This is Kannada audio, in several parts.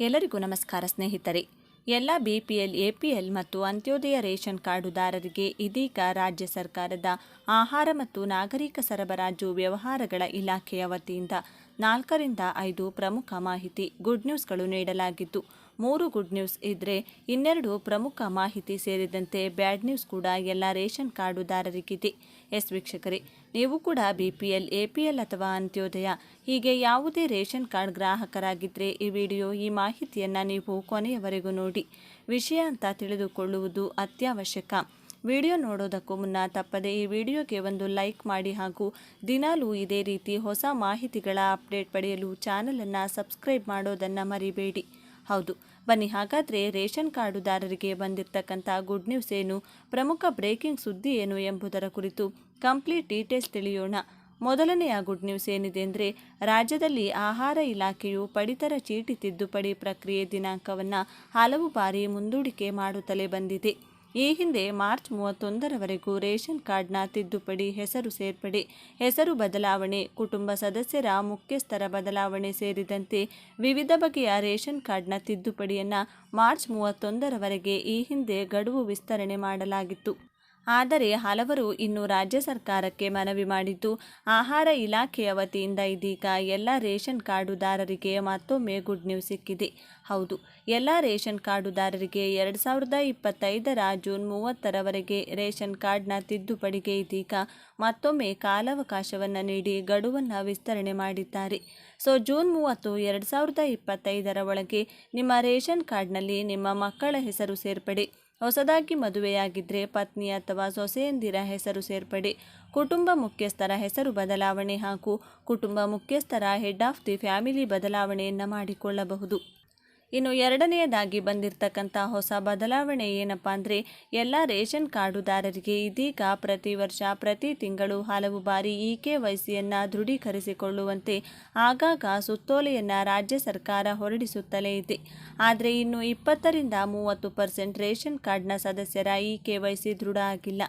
ಎಲ್ಲರಿಗೂ ನಮಸ್ಕಾರ ಸ್ನೇಹಿತರೆ. ಎಲ್ಲ ಬಿಪಿಎಲ್, ಎಪಿಎಲ್ ಮತ್ತು ಅಂತ್ಯೋದಯ ರೇಷನ್ ಕಾರ್ಡುದಾರರಿಗೆ ಇದೀಗ ರಾಜ್ಯ ಸರ್ಕಾರದ ಆಹಾರ ಮತ್ತು ನಾಗರಿಕ ಸರಬರಾಜು ವ್ಯವಹಾರಗಳ ಇಲಾಖೆಯ ವತಿಯಿಂದ ನಾಲ್ಕರಿಂದ ಐದು ಪ್ರಮುಖ ಮಾಹಿತಿ, ಗುಡ್ ನ್ಯೂಸ್ಗಳು ನೀಡಲಾಗಿದ್ದು ಮೂರು ಗುಡ್ ನ್ಯೂಸ್ ಇದ್ರೆ ಇನ್ನೆರಡು ಪ್ರಮುಖ ಮಾಹಿತಿ ಸೇರಿದಂತೆ ಬ್ಯಾಡ್ ನ್ಯೂಸ್ ಕೂಡ ಎಲ್ಲ ರೇಷನ್ ಕಾರ್ಡುದಾರರಿಗಿದೆ. ಎಸ್ ವೀಕ್ಷಕರೇ, ನೀವು ಕೂಡ B P L A P L ಅಥವಾ ಅಂತ್ಯೋದಯ, ಹೀಗೆ ಯಾವುದೇ ರೇಷನ್ ಕಾರ್ಡ್ ಗ್ರಾಹಕರಾಗಿದ್ದರೆ ಈ ವಿಡಿಯೋ, ಈ ಮಾಹಿತಿಯನ್ನು ನೀವು ಕೊನೆಯವರೆಗೂ ನೋಡಿ. ವಿಷಯ ಅಂತ ತಿಳಿದುಕೊಳ್ಳುವುದು ಅತ್ಯವಶ್ಯಕ. ವಿಡಿಯೋ ನೋಡೋದಕ್ಕೂ ಮುನ್ನ ತಪ್ಪದೆ ಈ ವಿಡಿಯೋಗೆ ಒಂದು ಲೈಕ್ ಮಾಡಿ ಹಾಗೂ ದಿನಾಲೂ ಇದೇ ರೀತಿ ಹೊಸ ಮಾಹಿತಿಗಳ ಅಪ್ಡೇಟ್ ಪಡೆಯಲು ಚಾನಲನ್ನು ಸಬ್ಸ್ಕ್ರೈಬ್ ಮಾಡೋದನ್ನು ಮರಿಬೇಡಿ. ಹೌದು ಬನ್ನಿ, ಹಾಗಾದರೆ ರೇಷನ್ ಕಾರ್ಡುದಾರರಿಗೆ ಬಂದಿರತಕ್ಕಂಥ ಗುಡ್ ನ್ಯೂಸ್ ಏನು? ಪ್ರಮುಖ ಬ್ರೇಕಿಂಗ್ ಸುದ್ದಿ ಏನು ಎಂಬುದರ ಕುರಿತು ಕಂಪ್ಲೀಟ್ ಡೀಟೇಲ್ಸ್ ತಿಳಿಯೋಣ. ಮೊದಲನೆಯ ಗುಡ್ ನ್ಯೂಸ್ ಏನಿದೆ ಅಂದರೆ, ರಾಜ್ಯದಲ್ಲಿ ಆಹಾರ ಇಲಾಖೆಯು ಪಡಿತರ ಚೀಟಿ ತಿದ್ದುಪಡಿ ಪ್ರಕ್ರಿಯೆ ದಿನಾಂಕವನ್ನು ಹಲವು ಬಾರಿ ಮುಂದೂಡಿಕೆ ಮಾಡುತ್ತಲೇ ಬಂದಿದೆ. ಈ ಹಿಂದೆ ಮಾರ್ಚ್ ಮೂವತ್ತೊಂದರವರೆಗೂ ರೇಷನ್ ಕಾರ್ಡ್ನ ತಿದ್ದುಪಡಿ ಹೆಸರು ಸೇರ್ಪಡೆ, ಹೆಸರು ಬದಲಾವಣೆ, ಕುಟುಂಬ ಸದಸ್ಯರ ಮುಖ್ಯಸ್ಥರ ಬದಲಾವಣೆ ಸೇರಿದಂತೆ ವಿವಿಧ ಬಗೆಯ ರೇಷನ್ ಕಾರ್ಡ್ನ ತಿದ್ದುಪಡಿಯನ್ನು ಮಾರ್ಚ್ ಮೂವತ್ತೊಂದರವರೆಗೆ ಈ ಹಿಂದೆ ಗಡುವು ವಿಸ್ತರಣೆ ಮಾಡಲಾಗಿತ್ತು. ಆದರೆ ಹಲವರು ಇನ್ನು ರಾಜ್ಯ ಸರ್ಕಾರಕ್ಕೆ ಮನವಿ ಮಾಡಿದ್ದು, ಆಹಾರ ಇಲಾಖೆಯ ವತಿಯಿಂದ ಇದೀಗ ಎಲ್ಲ ರೇಷನ್ ಕಾರ್ಡುದಾರರಿಗೆ ಮತ್ತೊಮ್ಮೆ ಗುಡ್ ನ್ಯೂಸ್ ಸಿಕ್ಕಿದೆ. ಹೌದು, ಎಲ್ಲ ರೇಷನ್ ಕಾರ್ಡುದಾರರಿಗೆ ಎರಡು ಸಾವಿರದ ಇಪ್ಪತ್ತೈದರ ಜೂನ್ ಮೂವತ್ತರವರೆಗೆ ರೇಷನ್ ಕಾರ್ಡ್ನ ತಿದ್ದುಪಡಿಗೆ ಇದೀಗ ಮತ್ತೊಮ್ಮೆ ಕಾಲಾವಕಾಶವನ್ನು ನೀಡಿ ಗಡುವನ್ನು ವಿಸ್ತರಣೆ ಮಾಡಿದ್ದಾರೆ. ಸೊ, ಜೂನ್ ಮೂವತ್ತು ಎರಡು ಸಾವಿರದ ಇಪ್ಪತ್ತೈದರ ಒಳಗೆ ನಿಮ್ಮ ರೇಷನ್ ಕಾರ್ಡ್ನಲ್ಲಿ ನಿಮ್ಮ ಮಕ್ಕಳ ಹೆಸರು ಸೇರ್ಪಡೆ. ಹೊಸದಾಗಿ ಮದುವೆಯಾಗಿದ್ದರೆ ಪತ್ನಿ ಅಥವಾ ಸೊಸೆಯಂದಿರ ಹೆಸರು ಸೇರ್ಪಡೆ. ಕುಟುಂಬ ಮುಖ್ಯಸ್ಥರ ಹೆಸರು ಬದಲಾವಣೆ ಹಾಗೂ ಕುಟುಂಬ ಮುಖ್ಯಸ್ಥರ ಹೆಡ್ ಆಫ್ ದಿ ಫ್ಯಾಮಿಲಿ ಬದಲಾವಣೆಯನ್ನು ಮಾಡಿಕೊಳ್ಳಬಹುದು. ಇನ್ನು ಎರಡನೆಯದಾಗಿ ಬಂದಿರತಕ್ಕಂಥ ಹೊಸ ಬದಲಾವಣೆ ಏನಪ್ಪ ಅಂದರೆ, ಎಲ್ಲ ರೇಷನ್ ಕಾರ್ಡುದಾರರಿಗೆ ಇದೀಗ ಪ್ರತಿ ವರ್ಷ, ಪ್ರತಿ ತಿಂಗಳು ಹಲವು ಬಾರಿ ಇ ಕೆ ವೈಸಿಯನ್ನು ದೃಢೀಕರಿಸಿಕೊಳ್ಳುವಂತೆ ಆಗಾಗ ಸುತ್ತೋಲೆಯನ್ನು ರಾಜ್ಯ ಸರ್ಕಾರ ಹೊರಡಿಸುತ್ತಲೇ ಇದೆ. ಆದರೆ ಇನ್ನು ಇಪ್ಪತ್ತರಿಂದ ಮೂವತ್ತು ಪರ್ಸೆಂಟ್ ರೇಷನ್ ಕಾರ್ಡ್ನ ಸದಸ್ಯರ ಇ ಕೆ ವೈಸಿ ದೃಢ ಆಗಿಲ್ಲ.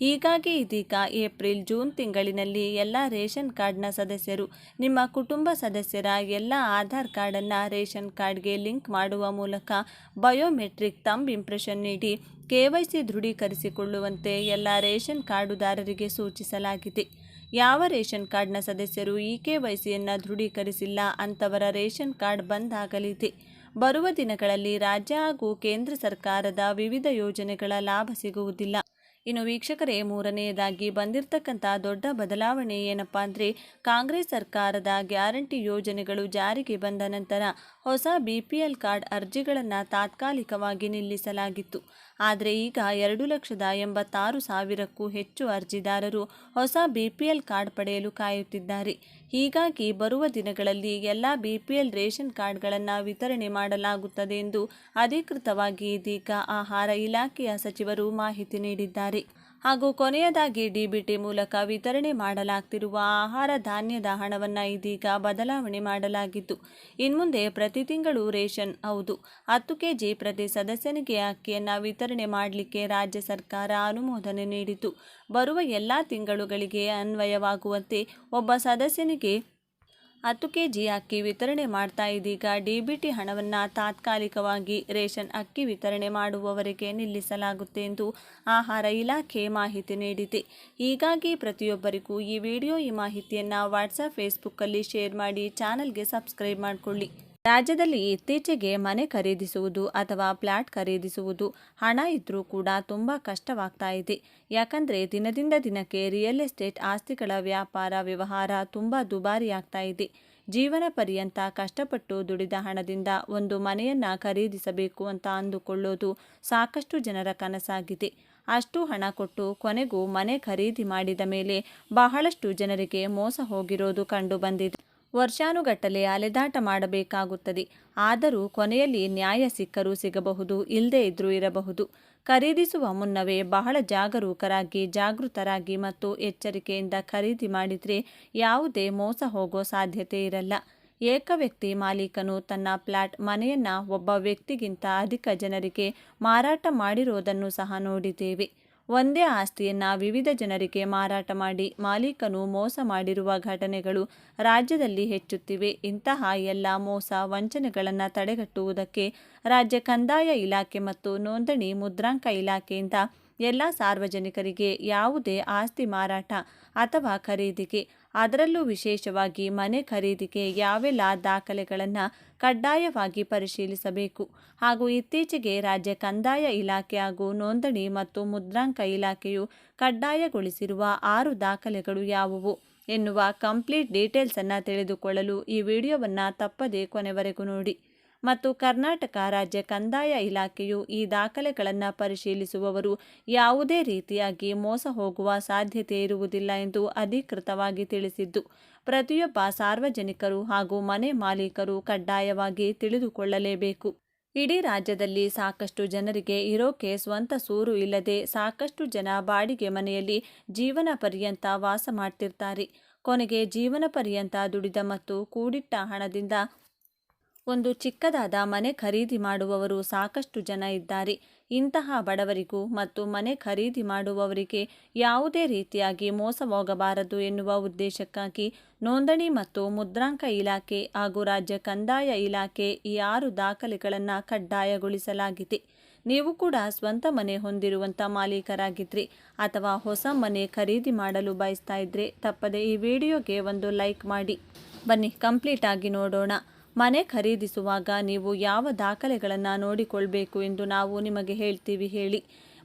ಹೀಗಾಗಿ ಇದೀಗ ಏಪ್ರಿಲ್, ಜೂನ್ ತಿಂಗಳಿನಲ್ಲಿ ಎಲ್ಲ ರೇಷನ್ ಕಾರ್ಡ್ನ ಸದಸ್ಯರು, ನಿಮ್ಮ ಕುಟುಂಬ ಸದಸ್ಯರ ಎಲ್ಲ ಆಧಾರ್ ಕಾರ್ಡನ್ನು ರೇಷನ್ ಕಾರ್ಡ್ಗೆ ಲಿಂಕ್ ಮಾಡುವ ಮೂಲಕ ಬಯೋಮೆಟ್ರಿಕ್ ತಂಬ್ ಇಂಪ್ರೆಷನ್ ನೀಡಿ ಕೆವೈಸಿ ದೃಢೀಕರಿಸಿಕೊಳ್ಳುವಂತೆ ಎಲ್ಲ ರೇಷನ್ ಕಾರ್ಡುದಾರರಿಗೆ ಸೂಚಿಸಲಾಗಿದೆ. ಯಾವ ರೇಷನ್ ಕಾರ್ಡ್ನ ಸದಸ್ಯರು ಇ ಕೆ ವೈಸಿಯನ್ನು ದೃಢೀಕರಿಸಿಲ್ಲ ಅಂಥವರ ರೇಷನ್ ಕಾರ್ಡ್ ಬಂದ್ ಆಗಲಿದೆ ಬರುವ ದಿನಗಳಲ್ಲಿ ರಾಜ್ಯ ಹಾಗೂ ಕೇಂದ್ರ ಸರ್ಕಾರದ ವಿವಿಧ ಯೋಜನೆಗಳ ಲಾಭ ಸಿಗುವುದಿಲ್ಲ. ಇನ್ನು ವೀಕ್ಷಕರೇ, ಮೂರನೆಯದಾಗಿ ಬಂದಿರತಕ್ಕಂಥ ದೊಡ್ಡ ಬದಲಾವಣೆ ಏನಪ್ಪಾ ಅಂದರೆ, ಕಾಂಗ್ರೆಸ್ ಸರ್ಕಾರದ ಗ್ಯಾರಂಟಿ ಯೋಜನೆಗಳು ಜಾರಿಗೆ ಬಂದ ನಂತರ ಹೊಸ ಬಿ ಪಿ ಎಲ್ ಕಾರ್ಡ್ ಅರ್ಜಿಗಳನ್ನು ತಾತ್ಕಾಲಿಕವಾಗಿ ನಿಲ್ಲಿಸಲಾಗಿತ್ತು. ಆದರೆ ಈಗ ಎರಡು ಲಕ್ಷದ ಎಂಬತ್ತಾರು ಸಾವಿರಕ್ಕೂ ಹೆಚ್ಚು ಅರ್ಜಿದಾರರು ಹೊಸ ಬಿ ಪಿ ಎಲ್ ಕಾರ್ಡ್ ಪಡೆಯಲು ಕಾಯುತ್ತಿದ್ದಾರೆ. ಹೀಗಾಗಿ ಬರುವ ದಿನಗಳಲ್ಲಿ ಎಲ್ಲ ಬಿ ಪಿ ಎಲ್ ರೇಷನ್ ಕಾರ್ಡ್ಗಳನ್ನು ವಿತರಣೆ ಮಾಡಲಾಗುತ್ತದೆ ಎಂದು ಅಧಿಕೃತವಾಗಿ ಇದೀಗ ಆಹಾರ ಇಲಾಖೆಯ ಸಚಿವರು ಮಾಹಿತಿ ನೀಡಿದ್ದಾರೆ. ಹಾಗೂ ಕೊನೆಯದಾಗಿ ಡಿಬಿಟಿ ಮೂಲಕ ವಿತರಣೆ ಮಾಡಲಾಗ್ತಿರುವ ಆಹಾರ ಧಾನ್ಯದ ಹಣವನ್ನು ಇದೀಗ ಬದಲಾವಣೆ ಮಾಡಲಾಗಿದ್ದು, ಇನ್ಮುಂದೆ ಪ್ರತಿ ತಿಂಗಳು ರೇಷನ್ ಹೌದು. ಹತ್ತು ಕೆಜಿ ಪ್ರತಿ ಸದಸ್ಯನಿಗೆ ಅಕ್ಕಿಯನ್ನು ವಿತರಣೆ ಮಾಡಲಿಕ್ಕೆ ರಾಜ್ಯ ಸರ್ಕಾರ ಅನುಮೋದನೆ ನೀಡಿತು. ಬರುವ ಎಲ್ಲ ತಿಂಗಳುಗಳಿಗೆ ಅನ್ವಯವಾಗುವಂತೆ ಒಬ್ಬ ಸದಸ್ಯನಿಗೆ ಹತ್ತು ಕೆ ಜಿ ಅಕ್ಕಿ ವಿತರಣೆ ಮಾಡ್ತಾ ಇದೀಗ. ಡಿಬಿಟಿ ಹಣವನ್ನು ತಾತ್ಕಾಲಿಕವಾಗಿ ರೇಷನ್ ಅಕ್ಕಿ ವಿತರಣೆ ಮಾಡುವವರೆಗೆ ನಿಲ್ಲಿಸಲಾಗುತ್ತೆ ಎಂದು ಆಹಾರ ಇಲಾಖೆ ಮಾಹಿತಿ ನೀಡಿದೆ. ಹೀಗಾಗಿ ಪ್ರತಿಯೊಬ್ಬರಿಗೂ ಈ ವಿಡಿಯೋ ಈ ಮಾಹಿತಿಯನ್ನು ವಾಟ್ಸಪ್ ಫೇಸ್ಬುಕ್ಕಲ್ಲಿ ಶೇರ್ ಮಾಡಿ ಚಾನಲ್ಗೆ ಸಬ್ಸ್ಕ್ರೈಬ್ ಮಾಡಿಕೊಳ್ಳಿ. ರಾಜ್ಯದಲ್ಲಿ ಇತ್ತೀಚೆಗೆ ಮನೆ ಖರೀದಿಸುವುದು ಅಥವಾ ಫ್ಲ್ಯಾಟ್ ಖರೀದಿಸುವುದು ಹಣ ಇದ್ದರೂ ಕೂಡ ತುಂಬ ಕಷ್ಟವಾಗ್ತಾ ಇದೆ. ಯಾಕಂದರೆ ದಿನದಿಂದ ದಿನಕ್ಕೆ ರಿಯಲ್ ಎಸ್ಟೇಟ್ ಆಸ್ತಿಗಳ ವ್ಯಾಪಾರ, ವ್ಯವಹಾರ ತುಂಬ ದುಬಾರಿಯಾಗ್ತಾ ಇದೆ. ಜೀವನ ಪರ್ಯಂತ ಕಷ್ಟಪಟ್ಟು ದುಡಿದ ಹಣದಿಂದ ಒಂದು ಮನೆಯನ್ನು ಖರೀದಿಸಬೇಕು ಅಂತ ಅಂದುಕೊಳ್ಳೋದು ಸಾಕಷ್ಟು ಜನರ ಕನಸಾಗಿದೆ. ಅಷ್ಟು ಹಣ ಕೊಟ್ಟು ಕೊನೆಗೂ ಮನೆ ಖರೀದಿ ಮಾಡಿದ ಮೇಲೆ ಬಹಳಷ್ಟು ಜನರಿಗೆ ಮೋಸ ಹೋಗಿರೋದು ಕಂಡು ಬಂದಿದೆ. ವರ್ಷಾನುಗಟ್ಟಲೆ ಅಲೆದಾಟ ಮಾಡಬೇಕಾಗುತ್ತದೆ. ಆದರೂ ಕೊನೆಯಲ್ಲಿ ನ್ಯಾಯ ಸಿಕ್ಕರೂ ಸಿಗಬಹುದು ಇಲ್ಲದೇ ಇದ್ರೂ ಇರಬಹುದು. ಖರೀದಿಸುವ ಮುನ್ನವೇ ಬಹಳ ಜಾಗರೂಕರಾಗಿ, ಜಾಗೃತರಾಗಿ ಮತ್ತು ಎಚ್ಚರಿಕೆಯಿಂದ ಖರೀದಿ ಮಾಡಿದರೆ ಯಾವುದೇ ಮೋಸ ಹೋಗೋ ಸಾಧ್ಯತೆ ಇರಲ್ಲ. ಏಕ ವ್ಯಕ್ತಿ ಮಾಲೀಕನು ತನ್ನ ಫ್ಲ್ಯಾಟ್ ಮನೆಯನ್ನು ಒಬ್ಬ ವ್ಯಕ್ತಿಗಿಂತ ಅಧಿಕ ಜನರಿಗೆ ಮಾರಾಟ ಮಾಡಿರೋದನ್ನು ಸಹ ನೋಡಿದ್ದೇವೆ. ಒಂದೇ ಆಸ್ತಿಯನ್ನು ವಿವಿಧ ಜನರಿಗೆ ಮಾರಾಟ ಮಾಡಿ ಮಾಲೀಕನು ಮೋಸ ಮಾಡಿರುವ ಘಟನೆಗಳು ರಾಜ್ಯದಲ್ಲಿ ಹೆಚ್ಚುತ್ತಿವೆ. ಇಂತಹ ಎಲ್ಲ ಮೋಸ ವಂಚನೆಗಳನ್ನು ತಡೆಗಟ್ಟುವುದಕ್ಕೆ ರಾಜ್ಯ ಕಂದಾಯ ಇಲಾಖೆ ಮತ್ತು ನೋಂದಣಿ ಮುದ್ರಾಂಕ ಇಲಾಖೆಯಿಂದ ಎಲ್ಲ ಸಾರ್ವಜನಿಕರಿಗೆ ಯಾವುದೇ ಆಸ್ತಿ ಮಾರಾಟ ಅಥವಾ ಖರೀದಿಗೆ ಅದರಲ್ಲೂ ವಿಶೇಷವಾಗಿ ಮನೆ ಖರೀದಿಗೆ ಯಾವೆಲ್ಲ ದಾಖಲೆಗಳನ್ನು ಕಡ್ಡಾಯವಾಗಿ ಪರಿಶೀಲಿಸಬೇಕು ಹಾಗೂ ಇತ್ತೀಚೆಗೆ ರಾಜ್ಯ ಕಂದಾಯ ಇಲಾಖೆ ಹಾಗೂ ನೋಂದಣಿ ಮತ್ತು ಮುದ್ರಾಂಕ ಇಲಾಖೆಯು ಕಡ್ಡಾಯಗೊಳಿಸಿರುವ ಆರು ದಾಖಲೆಗಳು ಯಾವುವು ಎನ್ನುವ ಕಂಪ್ಲೀಟ್ ಡೀಟೇಲ್ಸನ್ನು ತಿಳಿದುಕೊಳ್ಳಲು ಈ ವಿಡಿಯೋವನ್ನು ತಪ್ಪದೇ ಕೊನೆವರೆಗೂ ನೋಡಿ. ಮತ್ತು ಕರ್ನಾಟಕ ರಾಜ್ಯ ಕಂದಾಯ ಇಲಾಖೆಯು ಈ ದಾಖಲೆಗಳನ್ನು ಪರಿಶೀಲಿಸುವವರು ಯಾವುದೇ ರೀತಿಯಾಗಿ ಮೋಸ ಹೋಗುವ ಸಾಧ್ಯತೆ ಇರುವುದಿಲ್ಲ ಎಂದು ಅಧಿಕೃತವಾಗಿ ತಿಳಿಸಿದ್ದು, ಪ್ರತಿಯೊಬ್ಬ ಸಾರ್ವಜನಿಕರು ಹಾಗೂ ಮನೆ ಮಾಲೀಕರು ಕಡ್ಡಾಯವಾಗಿ ತಿಳಿದುಕೊಳ್ಳಲೇಬೇಕು. ಇಡೀ ರಾಜ್ಯದಲ್ಲಿ ಸಾಕಷ್ಟು ಜನರಿಗೆ ಇರೋಕೆ ಸ್ವಂತ ಸೂರು ಇಲ್ಲದೆ ಸಾಕಷ್ಟು ಜನ ಬಾಡಿಗೆ ಮನೆಯಲ್ಲಿ ಜೀವನ ಪರ್ಯಂತ ವಾಸ ಮಾಡ್ತಿರ್ತಾರೆ. ಕೊನೆಗೆ ಜೀವನ ಪರ್ಯಂತ ದುಡಿದ ಮತ್ತು ಕೂಡಿಟ್ಟ ಹಣದಿಂದ ಒಂದು ಚಿಕ್ಕದಾದ ಮನೆ ಖರೀದಿ ಮಾಡುವವರು ಸಾಕಷ್ಟು ಜನ ಇದ್ದಾರೆ. ಇಂತಹ ಬಡವರಿಗೂ ಮತ್ತು ಮನೆ ಖರೀದಿ ಮಾಡುವವರಿಗೆ ಯಾವುದೇ ರೀತಿಯಾಗಿ ಮೋಸ ಹೋಗಬಾರದು ಎನ್ನುವ ಉದ್ದೇಶಕ್ಕಾಗಿ ನೋಂದಣಿ ಮತ್ತು ಮುದ್ರಾಂಕ ಇಲಾಖೆ ಹಾಗೂ ರಾಜ್ಯ ಕಂದಾಯ ಇಲಾಖೆ ಈ ಆರು ದಾಖಲೆಗಳನ್ನು ಕಡ್ಡಾಯಗೊಳಿಸಲಾಗಿದೆ. ನೀವು ಕೂಡ ಸ್ವಂತ ಮನೆ ಹೊಂದಿರುವಂಥ ಮಾಲೀಕರಾಗಿದ್ರಿ ಅಥವಾ ಹೊಸ ಮನೆ ಖರೀದಿ ಮಾಡಲು ಬಯಸ್ತಾ ಇದ್ರೆ ತಪ್ಪದೆ ಈ ವಿಡಿಯೋಗೆ ಒಂದು ಲೈಕ್ ಮಾಡಿ. ಬನ್ನಿ, ಕಂಪ್ಲೀಟ್ ಆಗಿ ನೋಡೋಣ. ಮನೆ ಖರೀದಿಸುವಾಗ ನೀವು ಯಾವ ದಾಖಲೆಗಳನ್ನು ನೋಡಿಕೊಳ್ಬೇಕು ಎಂದು ನಾವು ನಿಮಗೆ ಹೇಳ್ತೀವಿ ಹೇಳಿ.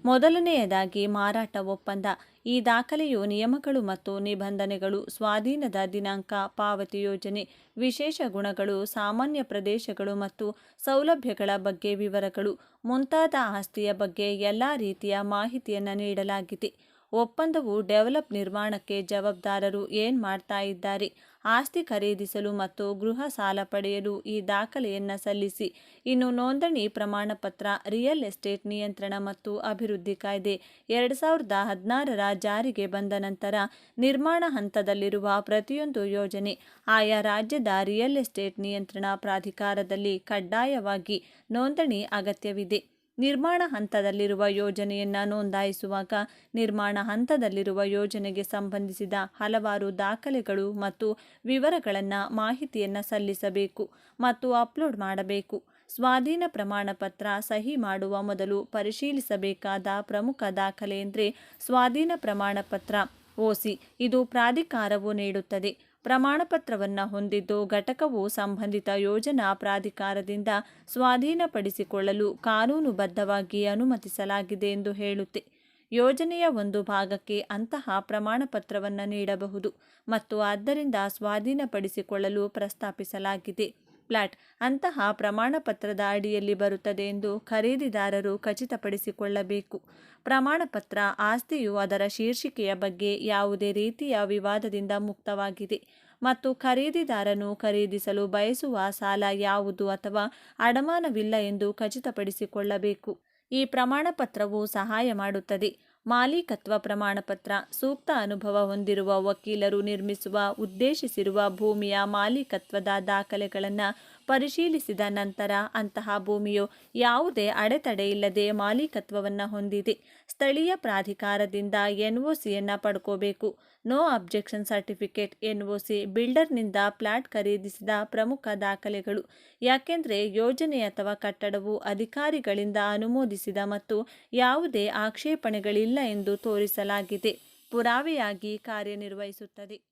ಮೊದಲನೆಯದಾಗಿ ಮಾರಾಟ ಒಪ್ಪಂದ. ಈ ದಾಖಲೆಯು ನಿಯಮಗಳು ಮತ್ತು ನಿಬಂಧನೆಗಳು, ಸ್ವಾಧೀನದ ದಿನಾಂಕ, ಪಾವತಿ ಯೋಜನೆ, ವಿಶೇಷ ಗುಣಗಳು, ಸಾಮಾನ್ಯ ಪ್ರದೇಶಗಳು ಮತ್ತು ಸೌಲಭ್ಯಗಳ ಬಗ್ಗೆ ವಿವರಗಳು, ಮುಂತಾದ ಆಸ್ತಿಯ ಬಗ್ಗೆ ಎಲ್ಲ ರೀತಿಯ ಮಾಹಿತಿಯನ್ನು ನೀಡಲಾಗಿದೆ. ಒಪ್ಪಂದವು ಡೆವಲಪ್ ನಿರ್ಮಾಣಕ್ಕೆ ಜವಾಬ್ದಾರರು ಏನು ಮಾಡ್ತಾ ಇದ್ದಾರೆ? ಆಸ್ತಿ ಖರೀದಿಸಲು ಮತ್ತು ಗೃಹ ಸಾಲ ಪಡೆಯಲು ಈ ದಾಖಲೆಯನ್ನು ಸಲ್ಲಿಸಿ. ಇನ್ನು ನೋಂದಣಿ ಪ್ರಮಾಣಪತ್ರ, ರಿಯಲ್ ಎಸ್ಟೇಟ್ ನಿಯಂತ್ರಣ ಮತ್ತು ಅಭಿವೃದ್ಧಿ ಕಾಯ್ದೆ ಎರಡು ಸಾವಿರದ ಹದಿನಾರರ ಜಾರಿಗೆ ಬಂದ ನಂತರ ನಿರ್ಮಾಣ ಹಂತದಲ್ಲಿರುವ ಪ್ರತಿಯೊಂದು ಯೋಜನೆ ಆಯಾ ರಾಜ್ಯದ ರಿಯಲ್ ಎಸ್ಟೇಟ್ ನಿಯಂತ್ರಣ ಪ್ರಾಧಿಕಾರದಲ್ಲಿ ಕಡ್ಡಾಯವಾಗಿ ನೋಂದಣಿ ಅಗತ್ಯವಿದೆ. ನಿರ್ಮಾಣ ಹಂತದಲ್ಲಿರುವ ಯೋಜನೆಯನ್ನು ನೋಂದಾಯಿಸುವಾಗ ನಿರ್ಮಾಣ ಹಂತದಲ್ಲಿರುವ ಯೋಜನೆಗೆ ಸಂಬಂಧಿಸಿದ ಹಲವಾರು ದಾಖಲೆಗಳು ಮತ್ತು ವಿವರಗಳನ್ನು ಮಾಹಿತಿಯನ್ನು ಸಲ್ಲಿಸಬೇಕು ಮತ್ತು ಅಪ್ಲೋಡ್ ಮಾಡಬೇಕು. ಸ್ವಾಧೀನ ಪ್ರಮಾಣ ಪತ್ರ ಸಹಿ ಮಾಡುವ ಮೊದಲು ಪರಿಶೀಲಿಸಬೇಕಾದ ಪ್ರಮುಖ ದಾಖಲೆ ಎಂದರೆ ಸ್ವಾಧೀನ ಪ್ರಮಾಣ ಪತ್ರ, ಓಸಿ. ಇದು ಪ್ರಾಧಿಕಾರವು ನೀಡುತ್ತದೆ. ಪ್ರಮಾಣಪತ್ರವನ್ನು ಹೊಂದಿದ್ದು ಘಟಕವು ಸಂಬಂಧಿತ ಯೋಜನಾ ಪ್ರಾಧಿಕಾರದಿಂದ ಸ್ವಾಧೀನಪಡಿಸಿಕೊಳ್ಳಲು ಕಾನೂನುಬದ್ಧವಾಗಿ ಅನುಮತಿಸಲಾಗಿದೆ ಎಂದು ಹೇಳುತ್ತೆ. ಯೋಜನೆಯ ಒಂದು ಭಾಗಕ್ಕೆ ಅಂತಹ ಪ್ರಮಾಣಪತ್ರವನ್ನು ನೀಡಬಹುದು ಮತ್ತು ಆದ್ದರಿಂದ ಸ್ವಾಧೀನಪಡಿಸಿಕೊಳ್ಳಲು ಪ್ರಸ್ತಾಪಿಸಲಾಗಿದೆ. ಫ್ಲಾಟ್ ಅಂತಹ ಪ್ರಮಾಣಪತ್ರದ ಅಡಿಯಲ್ಲಿ ಬರುತ್ತದೆ ಎಂದು ಖರೀದಿದಾರರು ಖಚಿತಪಡಿಸಿಕೊಳ್ಳಬೇಕು. ಪ್ರಮಾಣಪತ್ರ, ಆಸ್ತಿಯು ಅದರ ಶೀರ್ಷಿಕೆಯ ಬಗ್ಗೆ ಯಾವುದೇ ರೀತಿಯ ವಿವಾದದಿಂದ ಮುಕ್ತವಾಗಿದೆ ಮತ್ತು ಖರೀದಿದಾರನು ಖರೀದಿಸಲು ಬಯಸುವ ಸಾಲ ಯಾವುದು ಅಥವಾ ಅಡಮಾನವಿಲ್ಲ ಎಂದು ಖಚಿತಪಡಿಸಿಕೊಳ್ಳಬೇಕು. ಈ ಪ್ರಮಾಣಪತ್ರವು ಸಹಾಯ ಮಾಡುತ್ತದೆ. ಮಾಲೀಕತ್ವ ಪ್ರಮಾಣಪತ್ರ, ಸೂಕ್ತ ಅನುಭವ ಹೊಂದಿರುವ ವಕೀಲರು ನಿರ್ಮಿಸುವ, ಉದ್ದೇಶಿಸಿರುವ ಭೂಮಿಯ ಮಾಲೀಕತ್ವದ ದಾಖಲೆಗಳನ್ನು ಪರಿಶೀಲಿಸಿದ ನಂತರ ಅಂತಹ ಭೂಮಿಯು ಯಾವುದೇ ಅಡೆತಡೆ ಇಲ್ಲದೆ ಮಾಲೀಕತ್ವವನ್ನು ಹೊಂದಿದೆ. ಸ್ಥಳೀಯ ಪ್ರಾಧಿಕಾರದಿಂದ ಎನ್ಒಸಿಯನ್ನು ಪಡ್ಕೋಬೇಕು. No objection certificate N O C ಬಿಲ್ಡರ್ನಿಂದ plot ಖರೀದಿಸಿದ ಪ್ರಮುಖ ದಾಖಲೆಗಳು. ಯಾಕೆಂದರೆ ಯೋಜನೆ ಅಥವಾ ಕಟ್ಟಡವು ಅಧಿಕಾರಿಗಳಿಂದ ಅನುಮೋದಿಸಿದ ಮತ್ತು ಯಾವುದೇ ಆಕ್ಷೇಪಣೆಗಳಿಲ್ಲ ಎಂದು ತೋರಿಸಲಾಗಿದೆ. ಪುರಾವೆಯಾಗಿ ಕಾರ್ಯನಿರ್ವಹಿಸುತ್ತದೆ.